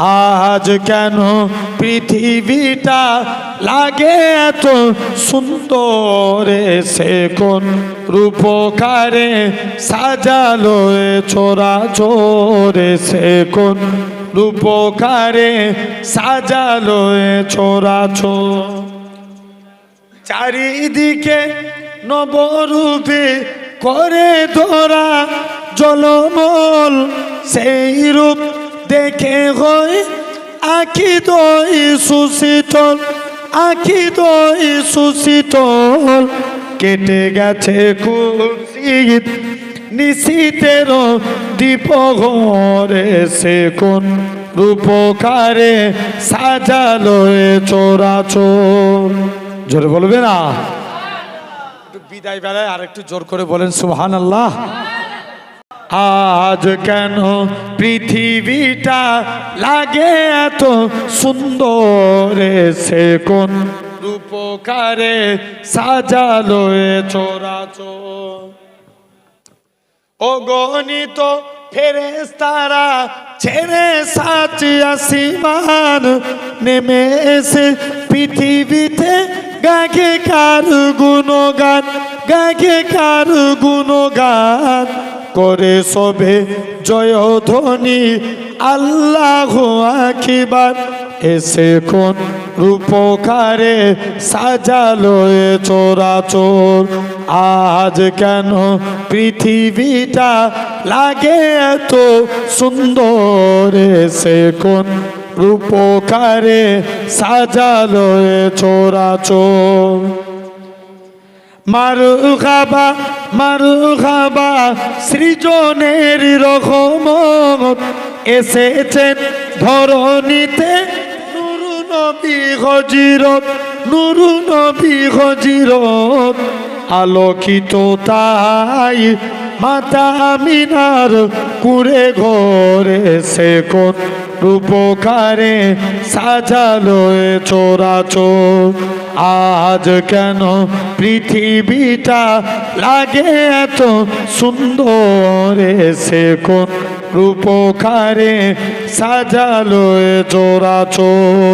আজ কেন পৃথিবীটা লাগে এত সুন্দর? সে কোন রূপকারে সাজালো ছোরা চোরে? সে কোন রূপকারে সাজালো ছোরা চোর? চারিদিকে নবরূপে করে ধরা জলমল সেই রূপ দেখে হয় আখি দই সুশীতল আখি দই সুশীতল কেটে গেছে কুশিত নিশীতের দীপ ঘরে সে কোন রূপকারে সাজালো চোরাচোর জোরে বলবে না? বিদায় বেলায় আর একটু জোর করে বলেন সুহান আল্লাহ আজ কেন পৃথিবীটা লাগে এত সুন্দর? সে কোন রূপকারে সাজালো এ চোরাচোর। অগণিত ফেরেস্তারা ছেড়ে সাচি আসিমান নেমে এসে পৃথিবীতে। গাকে কার গুণগান গাকে কার গুণগান? করে সবে জয়ধ্বনি আল্লাহ আখিবার এসে কোন রূপকারে সাজালো এ চোরাচোর। আজ কেন পৃথিবীটা লাগে এত সুন্দর? সে কোন রূপকারে সাজালো এ চোরাচোর। মারু খাবা মারু খাবা সৃজনের রহমত এসেছেন ধরণীতে নুরু নবী হজিরত, নুরু নবী হজিরত। আলোকিত তাই মাতা আমিনার কুড়ে ঘরে সে কোন রূপকারে সাজালো চোরাচোর আজ কেন পৃথিবীটা লাগে এত সুন্দর সে কোন রূপকারে সাজালো চোরাচোর